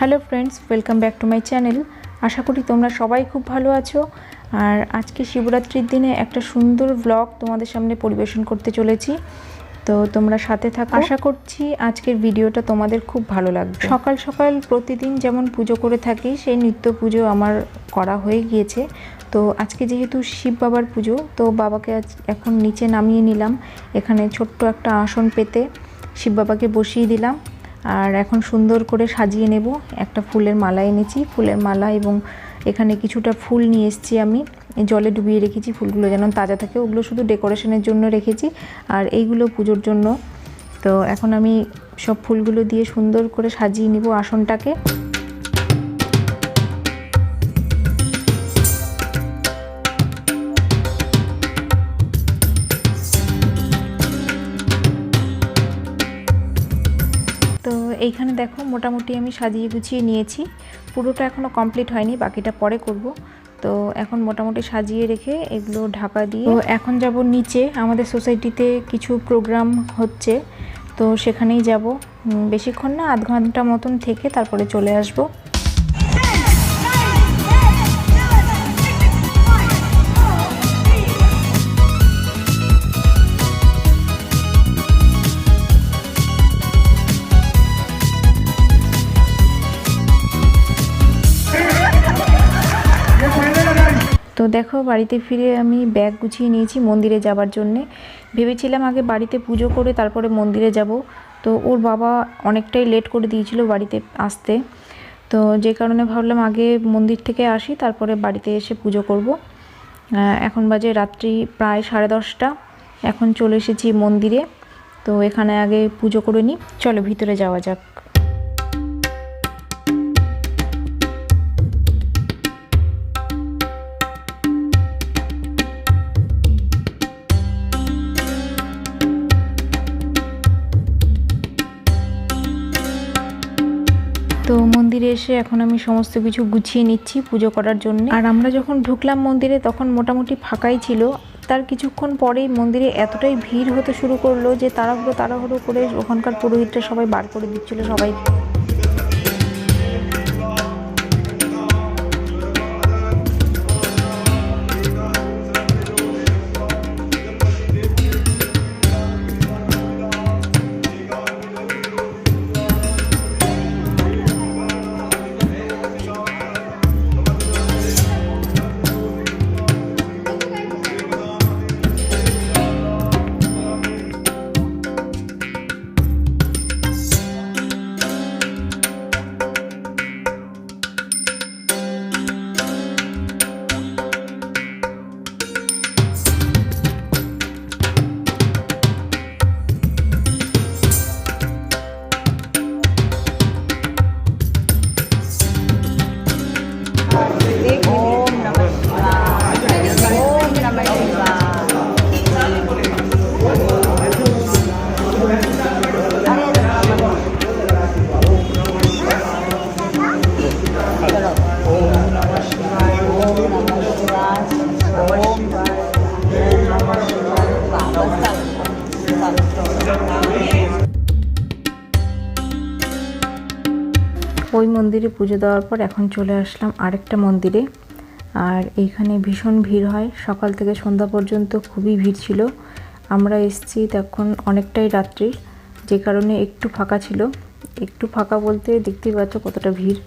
Hello friends welcome back to my channel. আশা করি তোমরা সবাই খুব ভালো আছো। আর আজকে শিবরাত্রির দিনে একটা সুন্দর ব্লগ তোমাদের সামনে পরিবেশন করতে চলেছি। তো তোমরা সাথে থাকো। আশা করছি আজকের ভিডিওটা তোমাদের খুব ভালো লাগবে। সকাল সকাল প্রতিদিন যেমন পুজো করে থাকি সেই নিত্য পুজো আমার করা হয়ে গিয়েছে। তো আজকে যেহেতু শিব বাবার পুজো তো বাবাকে আজ এখন নিচে নামিয়ে নিলাম। এখানে ছোট্ট একটা আসন পেতে শিব বাবাকে বসিয়ে দিলাম। আর এখন সুন্দর করে সাজিয়ে নেব। একটা ফুলের মালা এনেছি, ফুলের মালা এবং এখানে কিছুটা ফুল নিয়ে এসেছি আমি। জলে ডুবিয়ে রেখেছি, ফুলগুলো যেন তাজা থাকে। ওগুলো শুধু ডেকোরেশনের জন্য রেখেছি আর এইগুলো পুজোর জন্য। তো এখন আমি সব ফুলগুলো দিয়ে সুন্দর করে সাজিয়ে নিব আসনটাকে। এইখানে দেখো মোটামুটি আমি সাজিয়ে গুছিয়ে নিয়েছি। পুরোটা এখনও কমপ্লিট হয়নি, বাকিটা পরে করব। তো এখন মোটামুটি সাজিয়ে রেখে এগুলো ঢাকা দিয়ে এখন যাব নিচে, আমাদের সোসাইটিতে কিছু প্রোগ্রাম হচ্ছে। তো সেখানেই যাব। বেশিক্ষণ না, আধ ঘণ্টা মতন থেকে তারপরে চলে আসব। তো দেখো, বাড়িতে ফিরে আমি ব্যাগ গুছিয়ে নিয়েছি মন্দিরে যাবার জন্যে। ভেবেছিলাম আগে বাড়িতে পুজো করে তারপরে মন্দিরে যাব। তো ওর বাবা অনেকটাই লেট করে দিয়েছিল বাড়িতে আসতে। তো যে কারণে ভাবলাম আগে মন্দির থেকে আসি, তারপরে বাড়িতে এসে পুজো করব। এখন বাজে রাত্রি প্রায় সাড়ে দশটা। এখন চলে এসেছি মন্দিরে। তো এখানে আগে পুজো করে নিই। চলো ভিতরে যাওয়া যাক। তো মন্দিরে এসে এখন আমি সমস্ত কিছু গুছিয়ে নিচ্ছি পুজো করার জন্য। আর আমরা যখন ঢুকলাম মন্দিরে, তখন মোটামুটি ফাঁকাই ছিল। তার কিছুক্ষণ পরেই মন্দিরে এতটাই ভিড় হতে শুরু করল যে তাড়াহুড়ো তাড়াহুড়ো করে ওখানকার পুরোহিতরা সবাই বার করে দিচ্ছিল সবাই মন্দিরে পুজো দেওয়ার পর এখন চলে আসলাম আরেকটা মন্দিরে। আর এইখানে ভীষণ ভিড় হয়। সকাল থেকে সন্ধ্যা পর্যন্ত খুবই ভিড় ছিল। আমরা এসছি তখন অনেকটাই রাত্রির যে কারণে একটু ফাঁকা ছিল। একটু ফাঁকা বলতে দেখতেই পাচ্ছ কতটা ভিড়।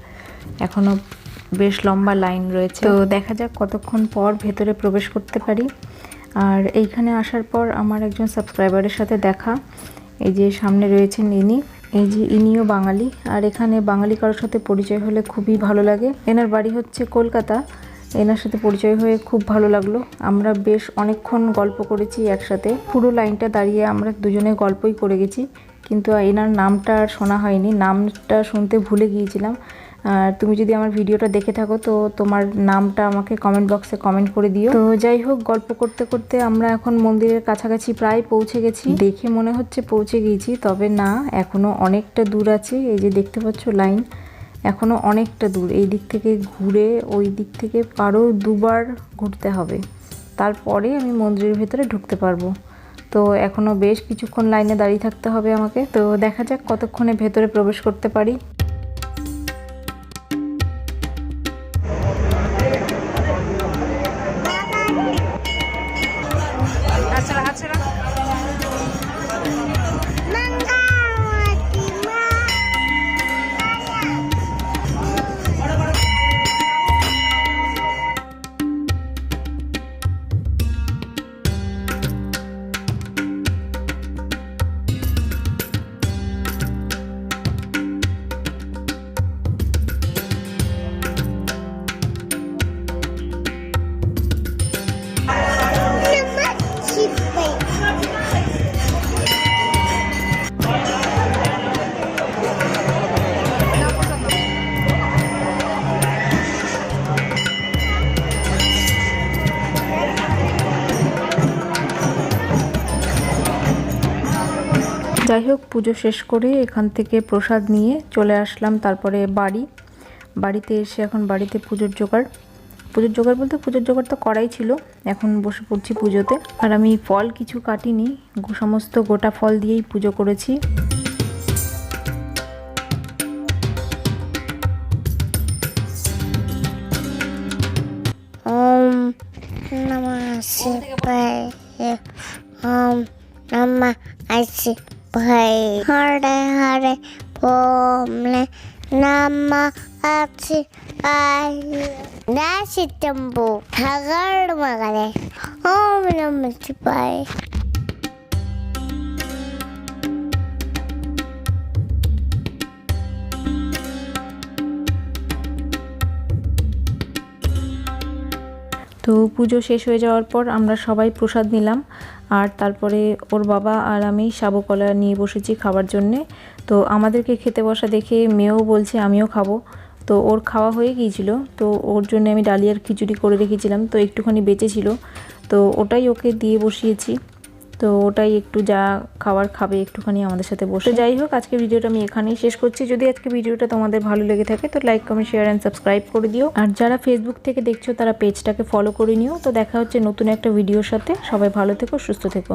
এখনও বেশ লম্বা লাইন রয়েছে। তো দেখা যাক কতক্ষণ পর ভেতরে প্রবেশ করতে পারি। আর এইখানে আসার পর আমার একজন সাবস্ক্রাইবারের সাথে দেখা। এই যে সামনে রয়েছেন ইনি। এই যে ইনিও বাঙালি। আর এখানে বাঙালি কারোর সাথে পরিচয় হলে খুবই ভালো লাগে। এনার বাড়ি হচ্ছে কলকাতা। এনার সাথে পরিচয় হয়ে খুব ভালো লাগল। আমরা বেশ অনেকক্ষণ গল্প করেছি একসাথে। পুরো লাইনটা দাঁড়িয়ে আমরা দুজনে গল্পই করে গেছি। কিন্তু এনার নামটা আর শোনা হয়নি। নামটা শুনতে ভুলে গিয়েছিলাম। আর তুমি যদি আমার ভিডিওটা দেখে থাকো, তো তোমার নামটা আমাকে কমেন্ট বক্সে কমেন্ট করে দিও। তো যাই হোক, গল্প করতে করতে আমরা এখন মন্দিরের কাছাকাছি প্রায় পৌঁছে গেছি। দেখে মনে হচ্ছে পৌঁছে গিয়েছি তবে না, এখনও অনেকটা দূর আছে। এই যে দেখতে পাচ্ছ লাইন এখনও অনেকটা দূর। এই দিক থেকে ঘুরে ওই দিক থেকে আরও দুবার ঘুরতে হবে। তারপরে আমি মন্দিরের ভেতরে ঢুকতে পারব। তো এখনও বেশ কিছুক্ষণ লাইনে দাঁড়িয়ে থাকতে হবে আমাকে। তো দেখা যাক কতক্ষণে ভেতরে প্রবেশ করতে পারি। যাই হোক, পুজো শেষ করে এখান থেকে প্রসাদ নিয়ে চলে আসলাম, তারপরে বাড়ি। বাড়িতে এসে এখন বাড়িতে পুজোর জোগাড়। পুজোর জোগাড় বলতে পুজোর জোগাড় তো করাই ছিল, এখন বসে পড়ছি পুজোতে। আর আমি ফল কিছু কাটিনি সমস্ত গোটা ফল দিয়েই পুজো করেছি। 바이 하래 하래 봄래 남아 아치 아이 나 시점부 다가로 막아래 어머나 마치 바이 তো পুজো শেষ হয়ে যাওয়ার পর আমরা সবাই প্রসাদ নিলাম। আর তারপরে ওর বাবা আর আমি শাবকলা কলা নিয়ে বসেছি খাবার জন্যে। তো আমাদেরকে খেতে বসা দেখে মেয়েও বলছে, আমিও খাব। তো ওর খাওয়া হয়ে গিয়েছিল। তো ওর জন্য আমি ডালিয়ার খিচুড়ি করে রেখেছিলাম। তো একটুখানি বেঁচে ছিল। তো ওটাই ওকে দিয়ে বসিয়েছি। তো ওটাই একটু যা খাবার খাবে একটুখানি আমাদের সাথে বসে। যাই হোক আজকে ভিডিওটা আমি এখানেই শেষ করছি। যদি আজকে ভিডিওটা তোমাদের ভালো লেগে থাকে, তো like comment share and subscribe করে দিও। আর যারা ফেসবুক থেকে দেখছ, তারা পেজটাকে ফলো করে নিও। তো দেখা হচ্ছে নতুন একটা ভিডিওর সাথে। সবাই ভালো থেকো, সুস্থ থেকো।